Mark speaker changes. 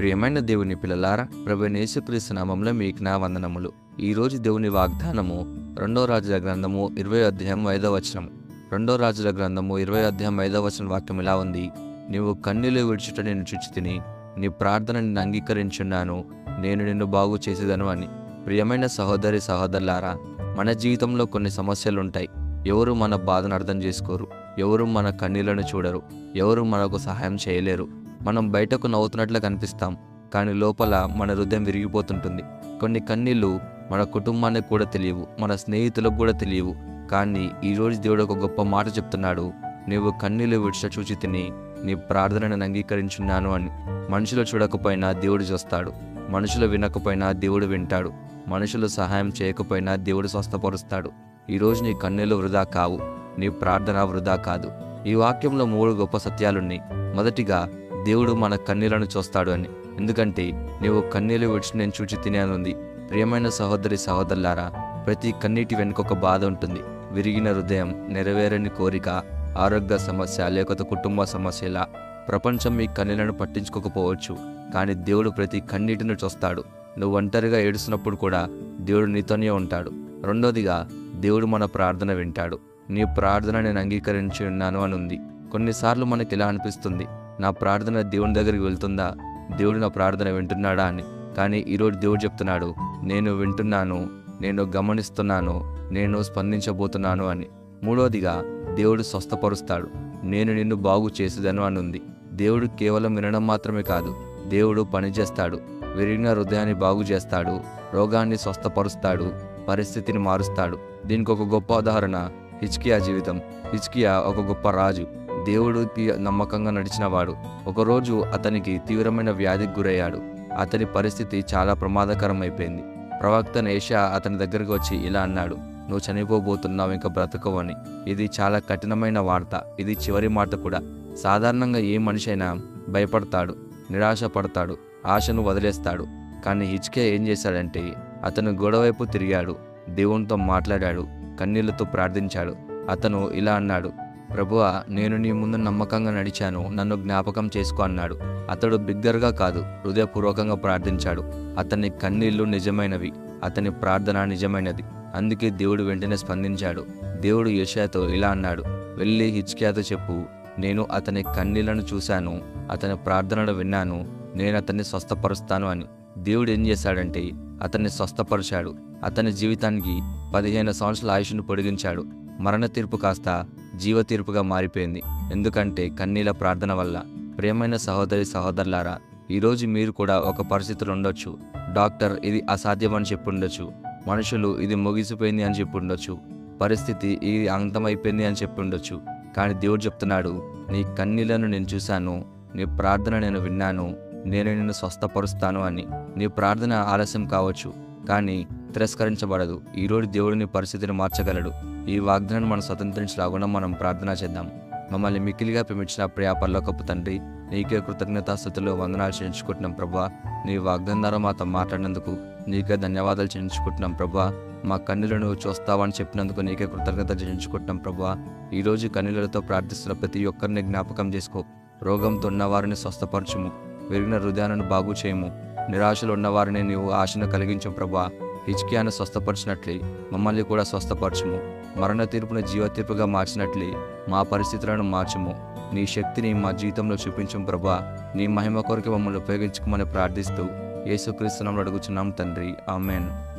Speaker 1: ప్రియమైన దేవుని పిల్లలారా ప్రభు యేసుక్రీస్తు నామంలో మీకు నా వందనములు. ఈరోజు దేవుని వాగ్దానము రెండో రాజుల గ్రంథము ఇరవై అధ్యాయం ఐదవ వచనం. రెండో రాజుల గ్రంథము ఇరవై అధ్యాయం ఐదవ వచనం వాక్యం ఇలా ఉంది. నీవు కన్నీలు విడిచుట నేను చుచి తిని నీ ప్రార్థన నిన్ను అంగీకరించున్నాను నేను నిన్ను బాగు చేసేదను అని. ప్రియమైన సహోదరి సహోదరులారా మన జీవితంలో కొన్ని సమస్యలు ఉంటాయి ఎవరు మన బాధను అర్థం చేసుకోరు. ఎవరు మన కన్నీళ్ళను చూడరు. ఎవరు మనకు సహాయం చేయలేరు. మనం బయటకు నవ్వుతున్నట్లు కనిపిస్తాం కానీ లోపల మన హృదయం విరిగిపోతుంటుంది. కొన్ని కన్నీళ్ళు మన కుటుంబానికి కూడా తెలియవు మన స్నేహితులకు కూడా తెలియవు. కానీ ఈరోజు దేవుడు ఒక గొప్ప మాట చెప్తున్నాడు నీవు కన్నీళ్ళు విడిచ చూచి తిని నీ ప్రార్థనను అంగీకరించున్నాను అని. మనుషులు చూడకపోయినా దేవుడు చూస్తాడు. మనుషులు వినకపోయినా దేవుడు వింటాడు. మనుషులు సహాయం చేయకపోయినా దేవుడు స్వస్థపరుస్తాడు. ఈరోజు నీ కన్నీళ్ళు వృధా కావు నీ ప్రార్థన వృధా కాదు. ఈ వాక్యంలో మూడు గొప్ప సత్యాలున్నాయి. మొదటిగా దేవుడు మన కన్నీళ్ళను చూస్తాడు అని. ఎందుకంటే నీవు కన్నీలు విడిచి నేను చూచి తినేనుంది. ప్రియమైన సహోదరి సహోదరులారా ప్రతి కన్నీటి వెనుక ఒక బాధ ఉంటుంది. విరిగిన హృదయం నెరవేరని కోరిక ఆరోగ్య సమస్య లేకపోతే కుటుంబ సమస్యల ప్రపంచం మీ కన్నీళ్ళను పట్టించుకోకపోవచ్చు. కానీ దేవుడు ప్రతి కన్నీటిని చూస్తాడు. నువ్వు ఒంటరిగా ఏడుస్తున్నప్పుడు కూడా దేవుడు నీతోనే ఉంటాడు. రెండోదిగా దేవుడు మన ప్రార్థన వింటాడు. నీ ప్రార్థన నేను అంగీకరించి ఉన్నాను అని ఉంది కొన్నిసార్లు మనకి ఇలా అనిపిస్తుంది. నా ప్రార్థన దేవుని దగ్గరికి వెళ్తుందా? దేవుడు నా ప్రార్థన వింటున్నాడా అని. కానీ ఈరోజు దేవుడు చెప్తున్నాడు నేను వింటున్నాను నేను గమనిస్తున్నాను నేను స్పందించబోతున్నాను అని. మూడోదిగా దేవుడు స్వస్థపరుస్తాడు. నేను నిన్ను బాగు చేసేదను అని ఉంది దేవుడు కేవలం వినడం మాత్రమే కాదు దేవుడు పనిచేస్తాడు విరిగిన హృదయాన్ని బాగు చేస్తాడు రోగాన్ని స్వస్థపరుస్తాడు పరిస్థితిని మారుస్తాడు. దీనికి ఒక గొప్ప ఉదాహరణ హిచ్కియా జీవితం. హిచ్కియా ఒక గొప్ప రాజు. దేవుడికి నమ్మకంగా నడిచినవాడు. ఒకరోజు అతనికి తీవ్రమైన వ్యాధికి గురయ్యాడు. అతని పరిస్థితి చాలా ప్రమాదకరమైపోయింది. ప్రవక్త నేషా అతని దగ్గరకు వచ్చి ఇలా అన్నాడు నువ్వు చనిపోబోతున్నావు ఇంకా బ్రతకవని ఇది చాలా కఠినమైన వార్త. ఇది చివరి మాట కూడా. సాధారణంగా ఏ మనిషి అయినా భయపడతాడు నిరాశ పడతాడు ఆశను వదిలేస్తాడు. కానీ హిచ్కే ఏం చేశాడంటే అతను గోడవైపు తిరిగాడు దేవునితో మాట్లాడాడు కన్నీళ్ళతో ప్రార్థించాడు. అతను ఇలా అన్నాడు ప్రభువా నేను నీ ముందు నమ్మకంగా నడిచాను. నన్ను జ్ఞాపకం చేసుకో అన్నాడు. అతడు బిగ్గరగా కాదు హృదయపూర్వకంగా ప్రార్థించాడు. అతని కన్నీళ్ళు నిజమైనవి అతని ప్రార్థన నిజమైనది. అందుకే దేవుడు వెంటనే స్పందించాడు. దేవుడు యశాతో ఇలా అన్నాడు వెళ్ళి హిచ్కియాతో చెప్పు. నేను అతని కన్నీళ్ళను చూశాను అతని ప్రార్థనలు విన్నాను నేను అతన్ని స్వస్థపరుస్తాను అని. దేవుడు ఏం చేశాడంటే అతన్ని స్వస్థపరిచాడు. అతని జీవితానికి పదిహేను సంవత్సరాల ఆయుష్ను పొడిగించాడు. మరణ తీర్పు కాస్త జీవ తీర్పుగా మారిపోయింది. ఎందుకంటే కన్నీల ప్రార్థన వల్ల ప్రియమైన సహోదరి సహోదరులారా ఈరోజు మీరు కూడా ఒక పరిస్థితులు ఉండొచ్చు. డాక్టర్ ఇది అసాధ్యం అని చెప్పి చెప్పుండొచ్చు. మనుషులు ఇది ముగిసిపోయింది అని చెప్పుండొచ్చు. పరిస్థితి ఇది అంతమైపోయింది అని చెప్పుండొచ్చు. కానీ దేవుడు చెప్తున్నాడు నీ కన్నీళ్ళను నేను చూశాను నీ ప్రార్థన నేను విన్నాను నేను నిన్ను స్వస్థపరుస్తాను అని. నీ ప్రార్థన ఆలస్యం కావచ్చు కానీ తిరస్కరించబడదు. ఈరోజు దేవుడు నీ పరిస్థితిని మార్చగలడు. ఈ వాగ్దానం మనం స్వతంత్రించలాగున్నా మనం ప్రార్థన చేద్దాం. మమ్మల్ని మిక్కిలిగా ప్రేమించిన ప్రియా పర్లోకపు తండ్రి నీకే కృతజ్ఞతాస్థుతులు వందనాలు చేయించుకుంటున్నాం ప్రభా. నీ వాగ్దానం ద్వారా మాతో మాట్లాడినందుకు నీకే ధన్యవాదాలు చేయించుకుంటున్నాం ప్రభా. మా కన్నులను చూస్తావని చెప్పినందుకు నీకే కృతజ్ఞత చేయించుకుంటున్నాం ప్రభా. ఈరోజు కన్నులతో ప్రార్థిస్తున్న ప్రతి ఒక్కరిని జ్ఞాపకం చేసుకో. రోగంతో ఉన్నవారిని స్వస్థపరచుము. విరిగిన హృదయాలను బాగు చేయము. నిరాశలు ఉన్నవారిని నీవు ఆశను కలిగించు ప్రభా. హిచ్కియాను స్వస్థపరిచినట్లే మమ్మల్ని కూడా స్వస్థపరచుము. మరణ తీర్పును జీవ తీర్పుగా మార్చినట్లే మా పరిస్థితులను మార్చుము. నీ శక్తిని మా జీవితంలో చూపించు ప్రభా. నీ మహిమ కొరకు మమ్మల్ని ఉపయోగించుకోమని ప్రార్థిస్తూ యేసుక్రీస్తునామం అడుగుచున్నాం తండ్రి. ఆమెన్.